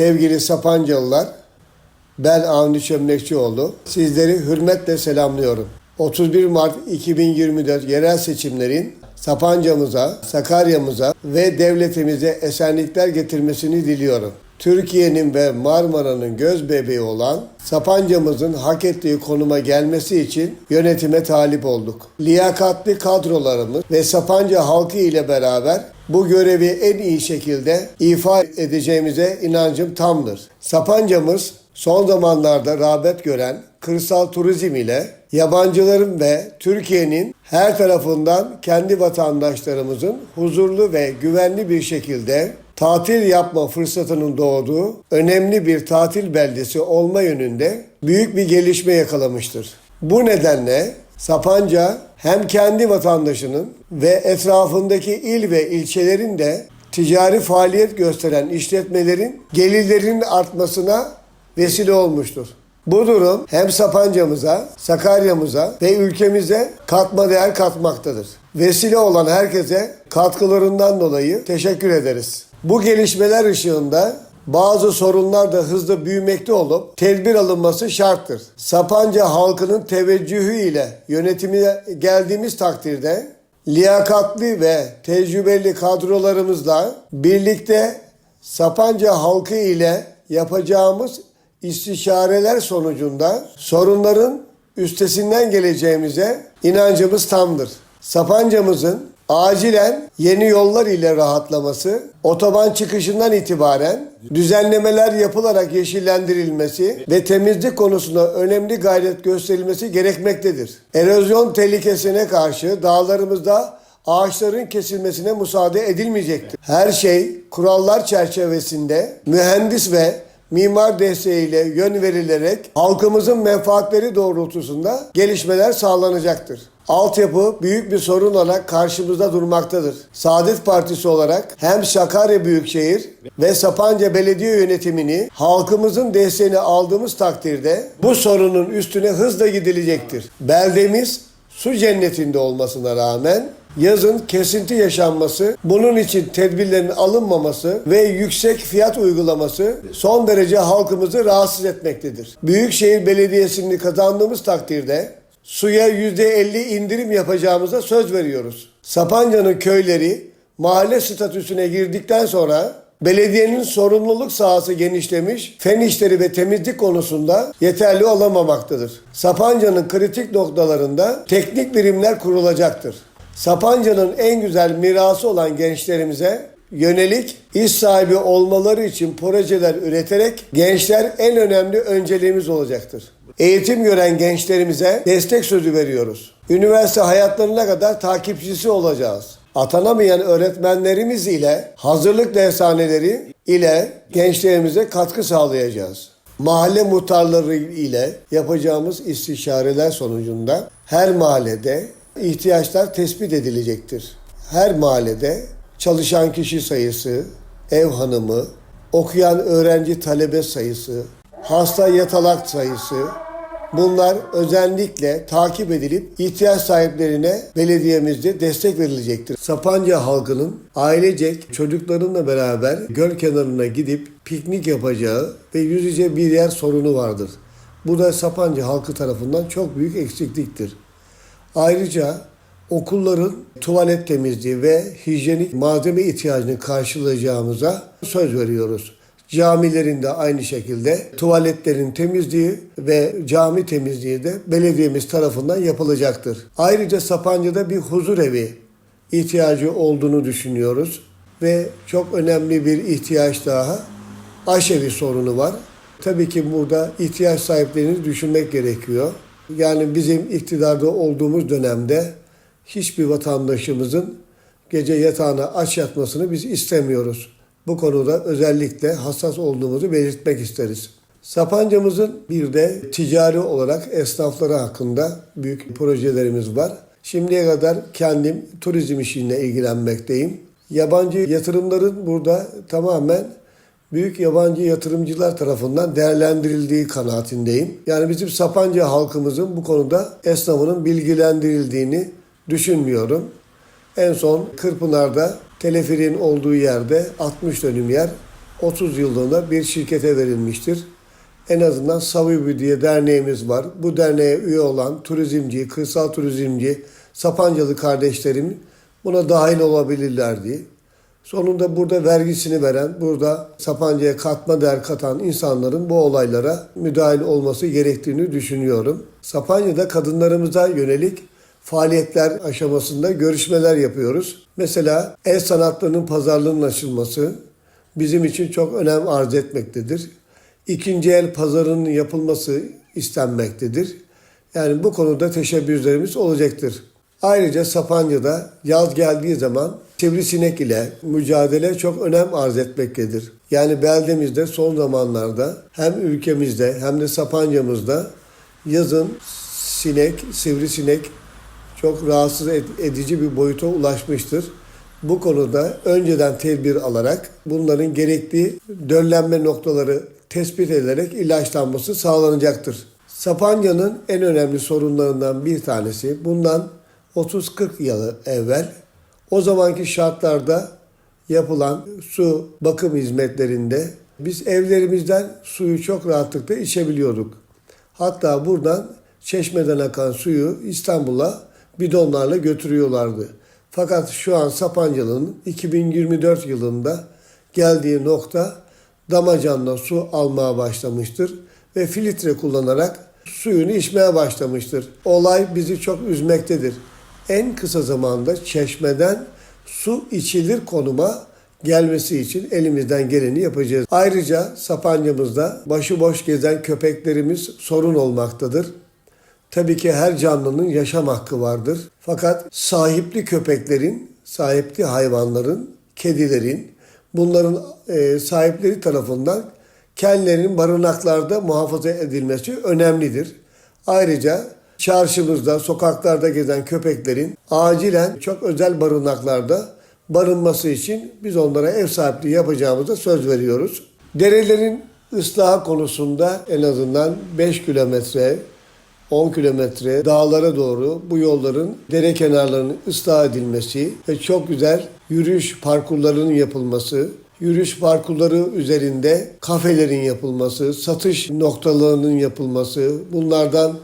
sevgili Sapancalılar, ben Avni Çömlekçioğlu. Sizleri hürmetle selamlıyorum. 31 Mart 2024 yerel seçimlerin Sapanca'mıza, Sakarya'mıza ve devletimize esenlikler getirmesini diliyorum. Türkiye'nin ve Marmara'nın göz bebeği olan Sapanca'mızın hak ettiği konuma gelmesi için yönetime talip olduk. Liyakatli kadrolarımız ve Sapanca halkı ile beraber bu görevi en iyi şekilde ifa edeceğimize inancım tamdır. Sapanca'mız son zamanlarda rağbet gören kırsal turizm ile yabancıların ve Türkiye'nin her tarafından kendi vatandaşlarımızın huzurlu ve güvenli bir şekilde tatil yapma fırsatının doğduğu önemli bir tatil beldesi olma yönünde büyük bir gelişme yakalamıştır. Bu nedenle Sapanca hem kendi vatandaşının ve etrafındaki il ve ilçelerin de ticari faaliyet gösteren işletmelerin gelirlerinin artmasına vesile olmuştur. Bu durum hem Sapanca'mıza, Sakarya'mıza ve ülkemize katma değer katmaktadır. Vesile olan herkese katkılarından dolayı teşekkür ederiz. Bu gelişmeler ışığında bazı sorunlar da hızla büyümekte olup tedbir alınması şarttır. Sapanca halkının teveccühü ile yönetime geldiğimiz takdirde liyakatli ve tecrübeli kadrolarımızla birlikte Sapanca halkı ile yapacağımız istişareler sonucunda sorunların üstesinden geleceğimize inancımız tamdır. Sapanca'mızın acilen yeni yollar ile rahatlaması, otoban çıkışından itibaren düzenlemeler yapılarak yeşillendirilmesi ve temizlik konusunda önemli gayret gösterilmesi gerekmektedir. Erozyon tehlikesine karşı dağlarımızda ağaçların kesilmesine müsaade edilmeyecektir. Her şey kurallar çerçevesinde mühendis ve mimar desteğiyle yön verilerek halkımızın menfaatleri doğrultusunda gelişmeler sağlanacaktır. Altyapı büyük bir sorun olarak karşımızda durmaktadır. Saadet Partisi olarak hem Sakarya Büyükşehir ve Sapanca Belediye Yönetimini halkımızın desteğini aldığımız takdirde bu sorunun üstüne hızla gidilecektir. Beldemiz su cennetinde olmasına rağmen yazın kesinti yaşanması, bunun için tedbirlerin alınmaması ve yüksek fiyat uygulaması son derece halkımızı rahatsız etmektedir. Büyükşehir Belediyesi'ni kazandığımız takdirde suya %50 indirim yapacağımıza söz veriyoruz. Sapanca'nın köyleri mahalle statüsüne girdikten sonra belediyenin sorumluluk sahası genişlemiş, fen işleri ve temizlik konusunda yeterli olamamaktadır. Sapanca'nın kritik noktalarında teknik birimler kurulacaktır. Sapanca'nın en güzel mirası olan gençlerimize yönelik iş sahibi olmaları için projeler üreterek gençler en önemli önceliğimiz olacaktır. Eğitim gören gençlerimize destek sözü veriyoruz. Üniversite hayatlarına kadar takipçisi olacağız. Atanamayan öğretmenlerimiz ile hazırlık dershaneleri ile gençlerimize katkı sağlayacağız. Mahalle muhtarları ile yapacağımız istişareler sonucunda her mahallede ihtiyaçlar tespit edilecektir. Her mahallede çalışan kişi sayısı, ev hanımı, okuyan öğrenci talebe sayısı, hasta yatalak sayısı bunlar özellikle takip edilip ihtiyaç sahiplerine belediyemizde destek verilecektir. Sapanca halkının ailecek çocuklarınla beraber göl kenarına gidip piknik yapacağı ve yüzece bir yer sorunu vardır. Bu da Sapanca halkı tarafından çok büyük eksikliktir. Ayrıca okulların tuvalet temizliği ve hijyenik malzeme ihtiyacını karşılayacağımıza söz veriyoruz. Camilerin de aynı şekilde tuvaletlerin temizliği ve cami temizliği de belediyemiz tarafından yapılacaktır. Ayrıca Sapanca'da bir huzur evi ihtiyacı olduğunu düşünüyoruz ve çok önemli bir ihtiyaç daha aşevi sorunu var. Tabii ki burada ihtiyaç sahiplerini düşünmek gerekiyor. Yani bizim iktidarda olduğumuz dönemde hiçbir vatandaşımızın gece yatağına aç yatmasını biz istemiyoruz. Bu konuda özellikle hassas olduğumuzu belirtmek isteriz. Sapanca'mızın bir de ticari olarak esnafları hakkında büyük projelerimiz var. Şimdiye kadar kendim turizm işiyle ilgilenmekteyim. Yabancı yatırımların burada tamamen büyük yabancı yatırımcılar tarafından değerlendirildiği kanaatindeyim. Yani bizim Sapanca halkımızın bu konuda esnafının bilgilendirildiğini düşünmüyorum. En son Kırpınar'da teleferin olduğu yerde 60 dönüm yer 30 yıllığına bir şirkete verilmiştir. En azından Savibi diye derneğimiz var. Bu derneğe üye olan turizmci, kırsal turizmci, Sapancalı kardeşlerim buna dahil olabilirlerdi. Sonunda burada vergisini veren, burada Sapanca'ya katma değer katan insanların bu olaylara müdahil olması gerektiğini düşünüyorum. Sapanca'da kadınlarımıza yönelik faaliyetler aşamasında görüşmeler yapıyoruz. Mesela el sanatlarının pazarlığının açılması bizim için çok önem arz etmektedir. İkinci el pazarının yapılması istenmektedir. Yani bu konuda teşebbüslerimiz olacaktır. Ayrıca Sapanca'da yaz geldiği zaman sivrisinek ile mücadele çok önem arz etmektedir. Yani beldemizde son zamanlarda hem ülkemizde hem de Sapanca'mızda yazın sinek, sivrisinek çok rahatsız ed- edici bir boyuta ulaşmıştır. Bu konuda önceden tedbir alarak bunların gerektiği döllenme noktaları tespit edilerek ilaçlanması sağlanacaktır. Sapanca'nın en önemli sorunlarından bir tanesi bundan 30-40 yıl evvel o zamanki şartlarda yapılan su bakım hizmetlerinde biz evlerimizden suyu çok rahatlıkla içebiliyorduk. Hatta buradan çeşmeden akan suyu İstanbul'a bidonlarla götürüyorlardı. Fakat şu an Sapancalı'nın 2024 yılında geldiği nokta damacanla su almaya başlamıştır ve filtre kullanarak suyunu içmeye başlamıştır. Olay bizi çok üzmektedir. En kısa zamanda çeşmeden su içilir konuma gelmesi için elimizden geleni yapacağız. Ayrıca Sapanca'mızda başıboş gezen köpeklerimiz sorun olmaktadır. Tabii ki her canlının yaşam hakkı vardır. Fakat sahipli köpeklerin, sahipli hayvanların, kedilerin, bunların e, sahipleri tarafından kendilerinin barınaklarda muhafaza edilmesi önemlidir. Ayrıca çarşımızda, sokaklarda gezen köpeklerin acilen çok özel barınaklarda barınması için biz onlara ev sahipliği yapacağımıza söz veriyoruz. Derelerin ıslahı konusunda en azından 5 kilometre 10 kilometre dağlara doğru bu yolların dere kenarlarının ıslah edilmesi ve çok güzel yürüyüş parkurlarının yapılması, yürüyüş parkurları üzerinde kafelerin yapılması, satış noktalarının yapılması, bunlardan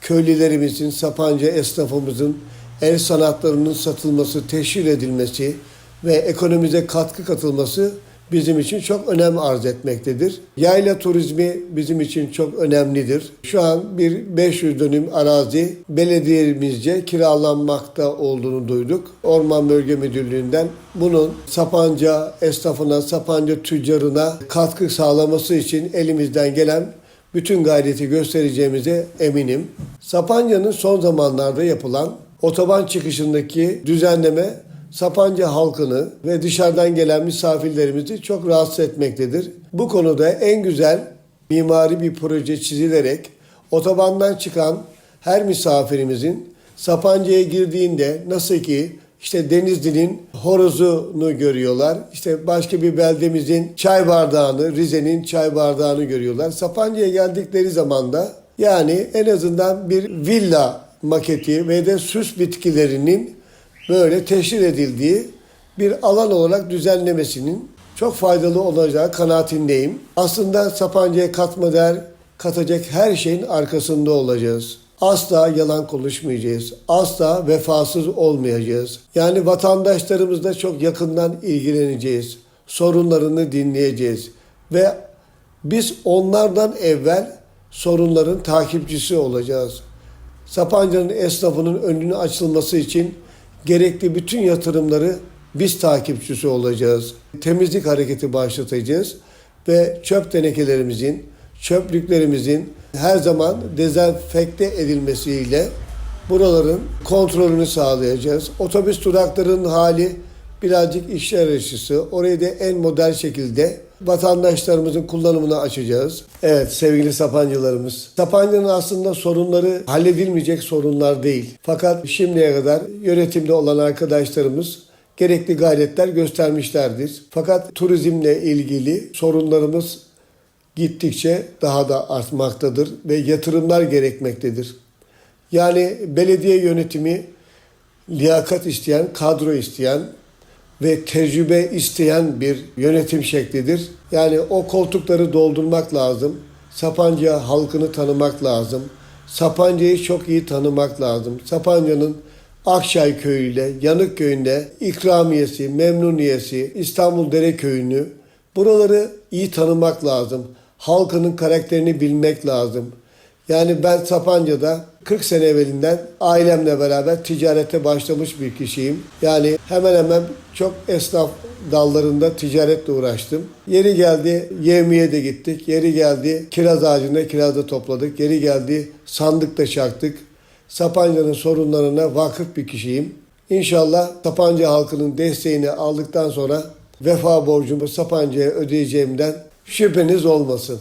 köylülerimizin, Sapanca esnafımızın el sanatlarının satılması, teşhir edilmesi ve ekonomize katkı katılması bizim için çok önem arz etmektedir. Yayla turizmi bizim için çok önemlidir. Şu an bir 500 dönüm arazi belediyemizce kiralanmakta olduğunu duyduk. Orman Bölge Müdürlüğü'nden bunun Sapanca esnafına, Sapanca tüccarına katkı sağlaması için elimizden gelen bütün gayreti göstereceğimize eminim. Sapanca'nın son zamanlarda yapılan otoban çıkışındaki düzenleme Sapanca halkını ve dışarıdan gelen misafirlerimizi çok rahatsız etmektedir. Bu konuda en güzel mimari bir proje çizilerek otobandan çıkan her misafirimizin Sapanca'ya girdiğinde nasıl ki işte Denizli'nin horozunu görüyorlar. İşte başka bir beldemizin çay bardağını, Rize'nin çay bardağını görüyorlar. Sapanca'ya geldikleri zaman da yani en azından bir villa maketi ve de süs bitkilerinin böyle teşhir edildiği bir alan olarak düzenlemesinin çok faydalı olacağı kanaatindeyim. Aslında Sapanca'ya katma değer katacak her şeyin arkasında olacağız. Asla yalan konuşmayacağız. Asla vefasız olmayacağız. Yani vatandaşlarımızla çok yakından ilgileneceğiz. Sorunlarını dinleyeceğiz. Ve biz onlardan evvel sorunların takipçisi olacağız. Sapanca'nın esnafının önünü açılması için gerekli bütün yatırımları biz takipçisi olacağız. Temizlik hareketi başlatacağız ve çöp tenekelerimizin, çöplüklerimizin her zaman dezenfekte edilmesiyle buraların kontrolünü sağlayacağız. Otobüs duraklarının hali birazcık işler arayışı. Orayı da en modern şekilde vatandaşlarımızın kullanımına açacağız. Evet sevgili Sapancılarımız. Sapanca'nın aslında sorunları halledilmeyecek sorunlar değil. Fakat şimdiye kadar yönetimde olan arkadaşlarımız gerekli gayretler göstermişlerdir. Fakat turizmle ilgili sorunlarımız gittikçe daha da artmaktadır ve yatırımlar gerekmektedir. Yani belediye yönetimi liyakat isteyen, kadro isteyen ve tecrübe isteyen bir yönetim şeklidir. Yani o koltukları doldurmak lazım. Sapanca halkını tanımak lazım. Sapanca'yı çok iyi tanımak lazım. Sapanca'nın Akçay köyüyle, Yanık köyünde ikramiyesi, memnuniyesi, İstanbul Dere köyünü buraları iyi tanımak lazım. Halkının karakterini bilmek lazım. Yani ben Sapanca'da 40 sene evvelinden ailemle beraber ticarete başlamış bir kişiyim. Yani hemen hemen çok esnaf dallarında ticaretle uğraştım. Yeri geldi yevmiye de gittik. Yeri geldi kiraz ağacında kirazda topladık. Yeri geldi sandıkta çaktık. Sapanca'nın sorunlarına vakıf bir kişiyim. İnşallah Sapanca halkının desteğini aldıktan sonra vefa borcumu Sapanca'ya ödeyeceğimden şüpheniz olmasın.